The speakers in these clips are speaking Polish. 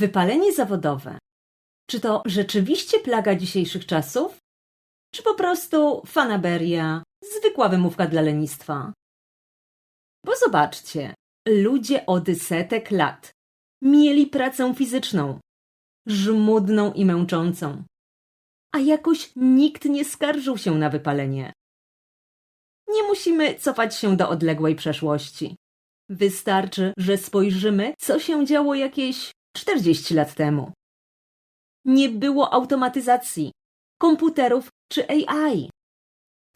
Wypalenie zawodowe. Czy to rzeczywiście plaga dzisiejszych czasów? Czy po prostu fanaberia, zwykła wymówka dla lenistwa? Bo zobaczcie, ludzie od setek lat mieli pracę fizyczną, żmudną i męczącą, a jakoś nikt nie skarżył się na wypalenie. Nie musimy cofać się do odległej przeszłości. Wystarczy, że spojrzymy, co się działo jakieś 40 lat temu. Nie było automatyzacji, komputerów czy AI.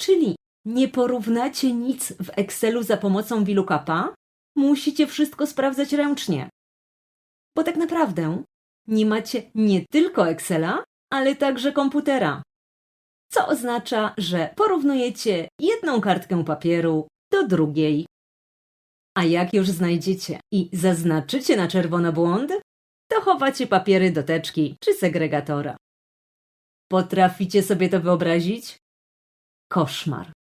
Czyli nie porównacie nic w Excelu za pomocą VLOOKUPa, musicie wszystko sprawdzać ręcznie. Bo tak naprawdę nie macie nie tylko Excela, ale także komputera. Co oznacza, że porównujecie jedną kartkę papieru do drugiej. A jak już znajdziecie i zaznaczycie na czerwono błąd, to chowacie papiery do teczki czy segregatora. Potraficie sobie to wyobrazić? Koszmar.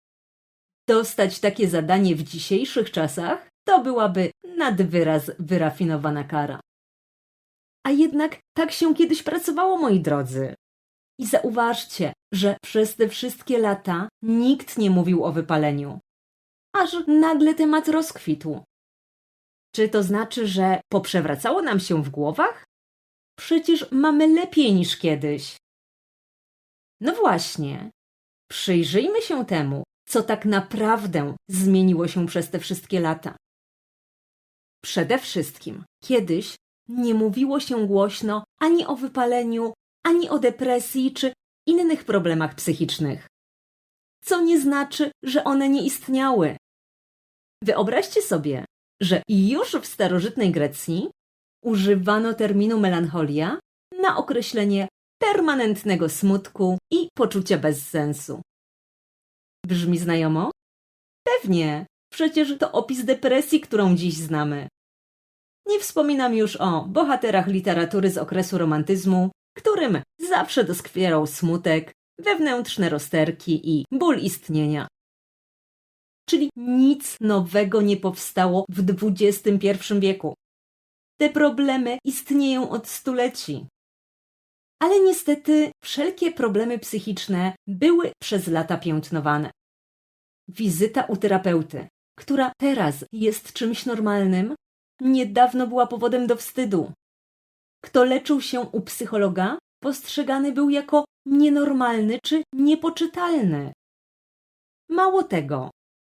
Dostać takie zadanie w dzisiejszych czasach to byłaby nad wyraz wyrafinowana kara. A jednak tak się kiedyś pracowało, moi drodzy. I zauważcie, że przez te wszystkie lata nikt nie mówił o wypaleniu. Aż nagle temat rozkwitł. Czy to znaczy, że poprzewracało nam się w głowach? Przecież mamy lepiej niż kiedyś. No właśnie. Przyjrzyjmy się temu, co tak naprawdę zmieniło się przez te wszystkie lata. Przede wszystkim, kiedyś nie mówiło się głośno ani o wypaleniu, ani o depresji czy innych problemach psychicznych. Co nie znaczy, że one nie istniały. Wyobraźcie sobie, że już w starożytnej Grecji używano terminu melancholia na określenie permanentnego smutku i poczucia bezsensu. Brzmi znajomo? Pewnie, przecież to opis depresji, którą dziś znamy. Nie wspominam już o bohaterach literatury z okresu romantyzmu, którym zawsze doskwierał smutek, wewnętrzne rozterki i ból istnienia. Czyli nic nowego nie powstało w XXI wieku. Te problemy istnieją od stuleci. Ale niestety wszelkie problemy psychiczne były przez lata piętnowane. Wizyta u terapeuty, która teraz jest czymś normalnym, niedawno była powodem do wstydu. Kto leczył się u psychologa, postrzegany był jako nienormalny czy niepoczytalny. Mało tego,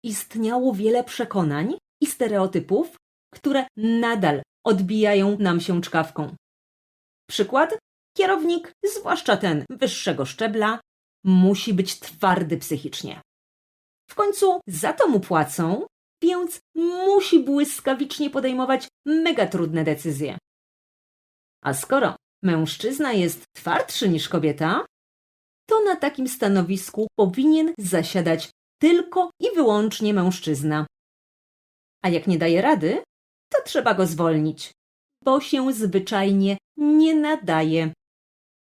istniało wiele przekonań i stereotypów, które nadal odbijają nam się czkawką. Przykład? Kierownik, zwłaszcza ten wyższego szczebla, musi być twardy psychicznie. W końcu za to mu płacą, więc musi błyskawicznie podejmować mega trudne decyzje. A skoro mężczyzna jest twardszy niż kobieta, to na takim stanowisku powinien zasiadać tylko i wyłącznie mężczyzna. A jak nie daje rady, to trzeba go zwolnić, bo się zwyczajnie nie nadaje.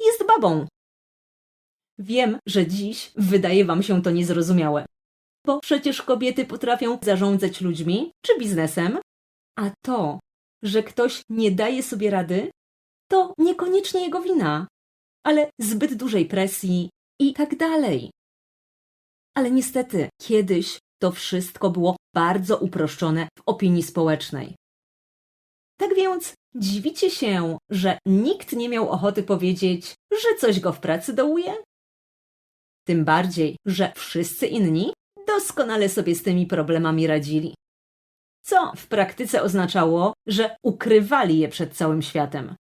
Jest babą. Wiem, że dziś wydaje wam się to niezrozumiałe, bo przecież kobiety potrafią zarządzać ludźmi czy biznesem, a to, że ktoś nie daje sobie rady, to niekoniecznie jego wina, ale zbyt dużej presji i tak dalej. Ale niestety, kiedyś to wszystko było bardzo uproszczone w opinii społecznej. Tak więc dziwicie się, że nikt nie miał ochoty powiedzieć, że coś go w pracy dołuje? Tym bardziej, że wszyscy inni doskonale sobie z tymi problemami radzili. Co w praktyce oznaczało, że ukrywali je przed całym światem.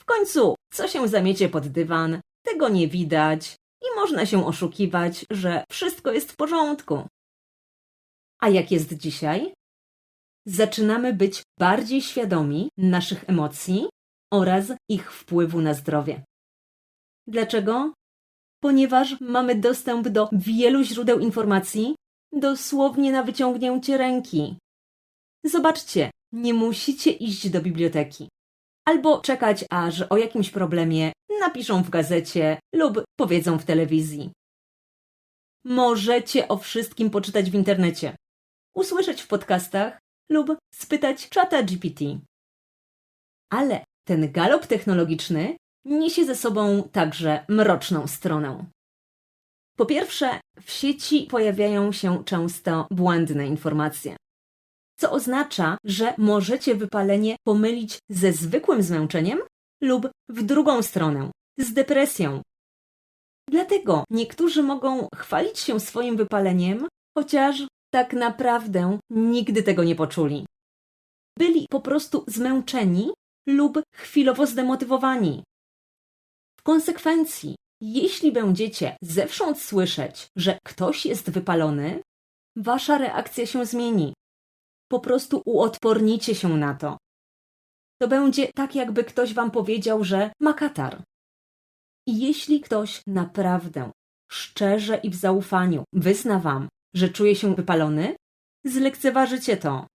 W końcu, co się zamiecie pod dywan, tego nie widać i można się oszukiwać, że wszystko jest w porządku. A jak jest dzisiaj? Zaczynamy być bardziej świadomi naszych emocji oraz ich wpływu na zdrowie. Dlaczego? Ponieważ mamy dostęp do wielu źródeł informacji dosłownie na wyciągnięcie ręki. Zobaczcie, nie musicie iść do biblioteki albo czekać, aż o jakimś problemie napiszą w gazecie lub powiedzą w telewizji. Możecie o wszystkim poczytać w internecie, usłyszeć w podcastach lub spytać czata GPT. Ale ten galop technologiczny niesie ze sobą także mroczną stronę. Po pierwsze, w sieci pojawiają się często błędne informacje, co oznacza, że możecie wypalenie pomylić ze zwykłym zmęczeniem lub w drugą stronę z depresją. Dlatego niektórzy mogą chwalić się swoim wypaleniem, chociaż tak naprawdę nigdy tego nie poczuli. Byli po prostu zmęczeni lub chwilowo zdemotywowani. W konsekwencji, jeśli będziecie zewsząd słyszeć, że ktoś jest wypalony, wasza reakcja się zmieni. Po prostu uodpornicie się na to. To będzie tak, jakby ktoś wam powiedział, że ma katar. I jeśli ktoś naprawdę, szczerze i w zaufaniu wyzna wam, że czuje się wypalony, zlekceważycie to.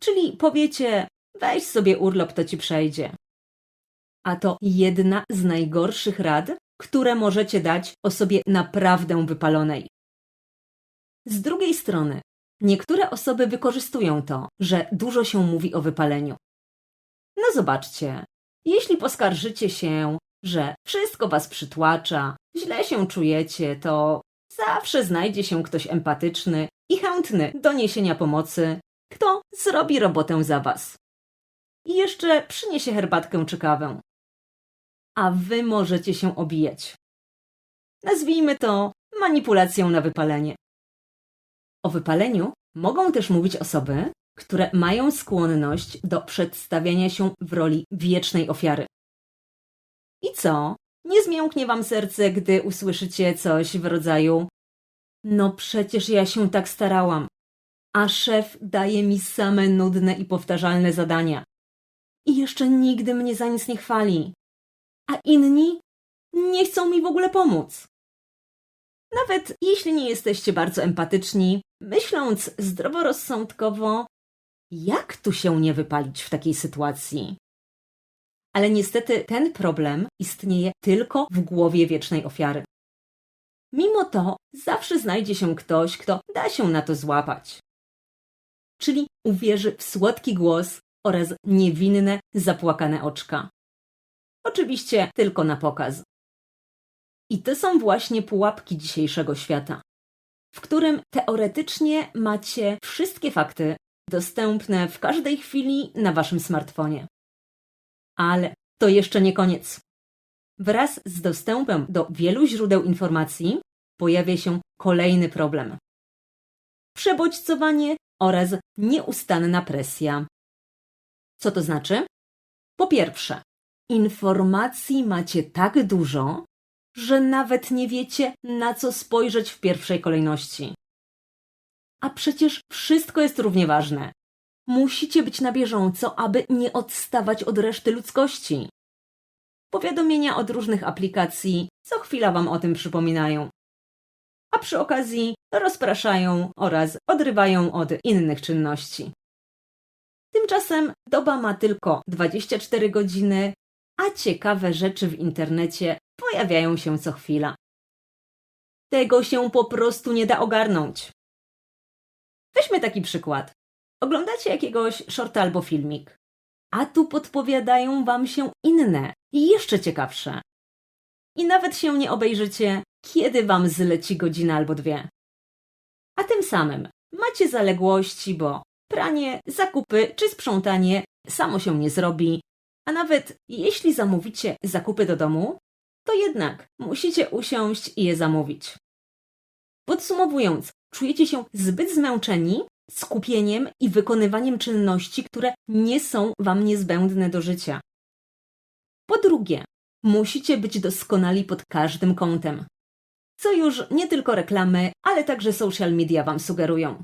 Czyli powiecie, weź sobie urlop, to ci przejdzie. A to jedna z najgorszych rad, które możecie dać osobie naprawdę wypalonej. Z drugiej strony, niektóre osoby wykorzystują to, że dużo się mówi o wypaleniu. No zobaczcie, jeśli poskarżycie się, że wszystko was przytłacza, źle się czujecie, to zawsze znajdzie się ktoś empatyczny i chętny do niesienia pomocy, kto zrobi robotę za was. I jeszcze przyniesie herbatkę czy kawę. A wy możecie się obijać. Nazwijmy to manipulacją na wypalenie. O wypaleniu mogą też mówić osoby, które mają skłonność do przedstawiania się w roli wiecznej ofiary. I co? Nie zmięknie wam serce, gdy usłyszycie coś w rodzaju: No przecież ja się tak starałam, a szef daje mi same nudne i powtarzalne zadania. I jeszcze nigdy mnie za nic nie chwali. A inni nie chcą mi w ogóle pomóc. Nawet jeśli nie jesteście bardzo empatyczni, myśląc zdroworozsądkowo, jak tu się nie wypalić w takiej sytuacji? Ale niestety ten problem istnieje tylko w głowie wiecznej ofiary. Mimo to zawsze znajdzie się ktoś, kto da się na to złapać. Czyli uwierzy w słodki głos oraz niewinne, zapłakane oczka. Oczywiście tylko na pokaz. I to są właśnie pułapki dzisiejszego świata, w którym teoretycznie macie wszystkie fakty dostępne w każdej chwili na waszym smartfonie. Ale to jeszcze nie koniec. Wraz z dostępem do wielu źródeł informacji pojawia się kolejny problem. Przebodźcowanie oraz nieustanna presja. Co to znaczy? Po pierwsze, informacji macie tak dużo, że nawet nie wiecie, na co spojrzeć w pierwszej kolejności. A przecież wszystko jest równie ważne. Musicie być na bieżąco, aby nie odstawać od reszty ludzkości. Powiadomienia od różnych aplikacji co chwila Wam o tym przypominają. A przy okazji rozpraszają oraz odrywają od innych czynności. Tymczasem doba ma tylko 24 godziny, a ciekawe rzeczy w internecie pojawiają się co chwila. Tego się po prostu nie da ogarnąć. Weźmy taki przykład. Oglądacie jakiegoś shorta albo filmik, a tu podpowiadają wam się inne jeszcze ciekawsze. I nawet się nie obejrzycie, kiedy wam zleci godzina albo dwie. A tym samym macie zaległości, bo pranie, zakupy czy sprzątanie samo się nie zrobi, a nawet jeśli zamówicie zakupy do domu, to jednak musicie usiąść i je zamówić. Podsumowując, czujecie się zbyt zmęczeni skupieniem i wykonywaniem czynności, które nie są Wam niezbędne do życia. Po drugie, musicie być doskonali pod każdym kątem, co już nie tylko reklamy, ale także social media Wam sugerują.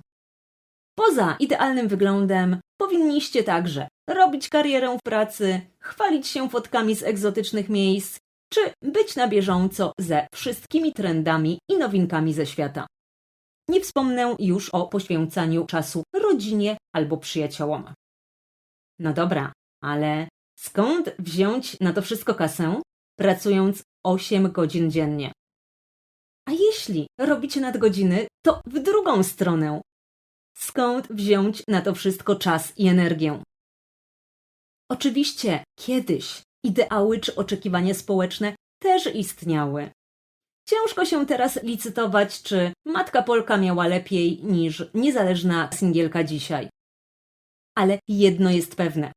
Poza idealnym wyglądem, powinniście także robić karierę w pracy, chwalić się fotkami z egzotycznych miejsc, czy być na bieżąco ze wszystkimi trendami i nowinkami ze świata. Nie wspomnę już o poświęcaniu czasu rodzinie albo przyjaciołom. No dobra, ale skąd wziąć na to wszystko kasę, pracując 8 godzin dziennie? A jeśli robicie nadgodziny, to w drugą stronę. Skąd wziąć na to wszystko czas i energię? Oczywiście kiedyś ideały czy oczekiwania społeczne też istniały. Ciężko się teraz licytować, czy matka Polka miała lepiej niż niezależna singielka dzisiaj. Ale jedno jest pewne.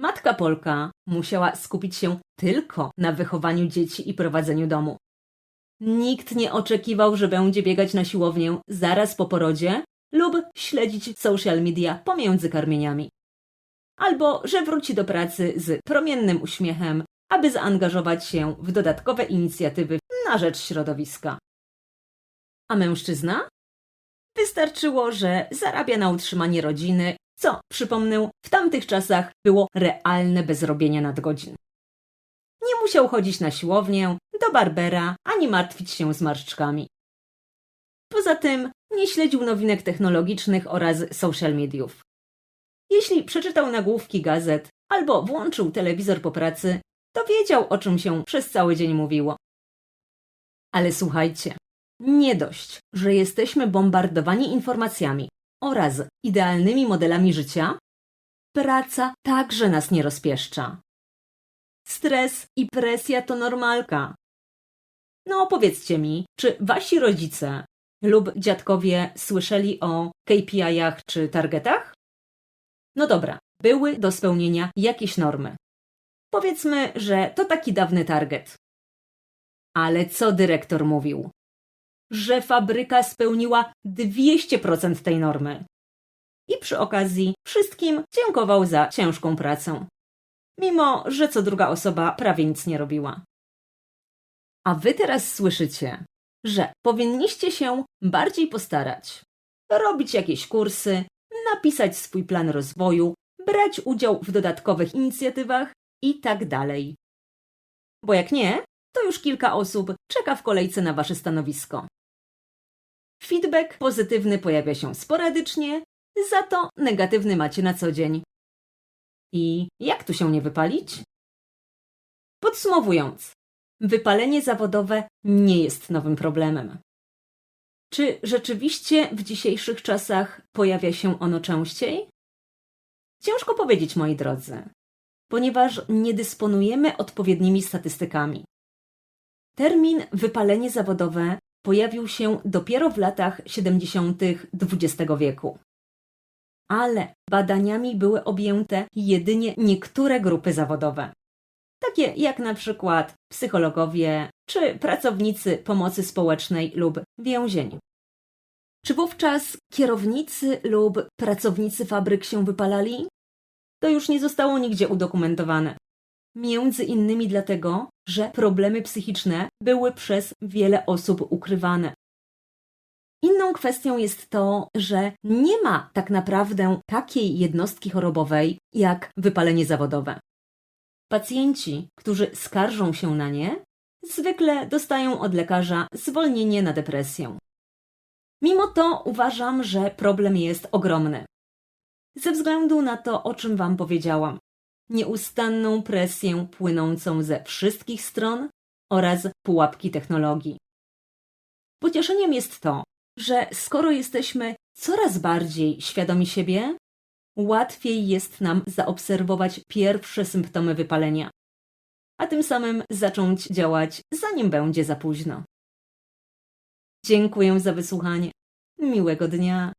Matka Polka musiała skupić się tylko na wychowaniu dzieci i prowadzeniu domu. Nikt nie oczekiwał, że będzie biegać na siłownię zaraz po porodzie lub śledzić social media pomiędzy karmieniami. Albo że wróci do pracy z promiennym uśmiechem, aby zaangażować się w dodatkowe inicjatywy na rzecz środowiska. A mężczyzna? Wystarczyło, że zarabia na utrzymanie rodziny, co, przypomnę, w tamtych czasach było realne bez robienia nadgodzin. Nie musiał chodzić na siłownię, do barbera, ani martwić się zmarszczkami. Poza tym nie śledził nowinek technologicznych oraz social mediów. Jeśli przeczytał nagłówki gazet albo włączył telewizor po pracy, to wiedział, o czym się przez cały dzień mówiło. Ale słuchajcie, nie dość, że jesteśmy bombardowani informacjami oraz idealnymi modelami życia, praca także nas nie rozpieszcza. Stres i presja to normalka. No powiedzcie mi, czy wasi rodzice lub dziadkowie słyszeli o KPI-ach czy targetach? No dobra, były do spełnienia jakieś normy. Powiedzmy, że to taki dawny target. Ale co dyrektor mówił? Że fabryka spełniła 200% tej normy. I przy okazji wszystkim dziękował za ciężką pracę. Mimo, że co druga osoba prawie nic nie robiła. A wy teraz słyszycie, że powinniście się bardziej postarać, robić jakieś kursy, napisać swój plan rozwoju, brać udział w dodatkowych inicjatywach i tak dalej. Bo jak nie, to już kilka osób czeka w kolejce na wasze stanowisko. Feedback pozytywny pojawia się sporadycznie, za to negatywny macie na co dzień. I jak tu się nie wypalić? Podsumowując, wypalenie zawodowe nie jest nowym problemem. Czy rzeczywiście w dzisiejszych czasach pojawia się ono częściej? Ciężko powiedzieć, moi drodzy, ponieważ nie dysponujemy odpowiednimi statystykami. Termin wypalenie zawodowe pojawił się dopiero w latach 70. XX wieku. Ale badaniami były objęte jedynie niektóre grupy zawodowe, takie jak na przykład psychologowie czy pracownicy pomocy społecznej lub więzień. Czy wówczas kierownicy lub pracownicy fabryk się wypalali? To już nie zostało nigdzie udokumentowane. Między innymi dlatego, że problemy psychiczne były przez wiele osób ukrywane. Inną kwestią jest to, że nie ma tak naprawdę takiej jednostki chorobowej jak wypalenie zawodowe. Pacjenci, którzy skarżą się na nie, zwykle dostają od lekarza zwolnienie na depresję. Mimo to uważam, że problem jest ogromny. Ze względu na to, o czym Wam powiedziałam, nieustanną presję płynącą ze wszystkich stron oraz pułapki technologii. Pocieszeniem jest to, że skoro jesteśmy coraz bardziej świadomi siebie, łatwiej jest nam zaobserwować pierwsze symptomy wypalenia, a tym samym zacząć działać, zanim będzie za późno. Dziękuję za wysłuchanie. Miłego dnia.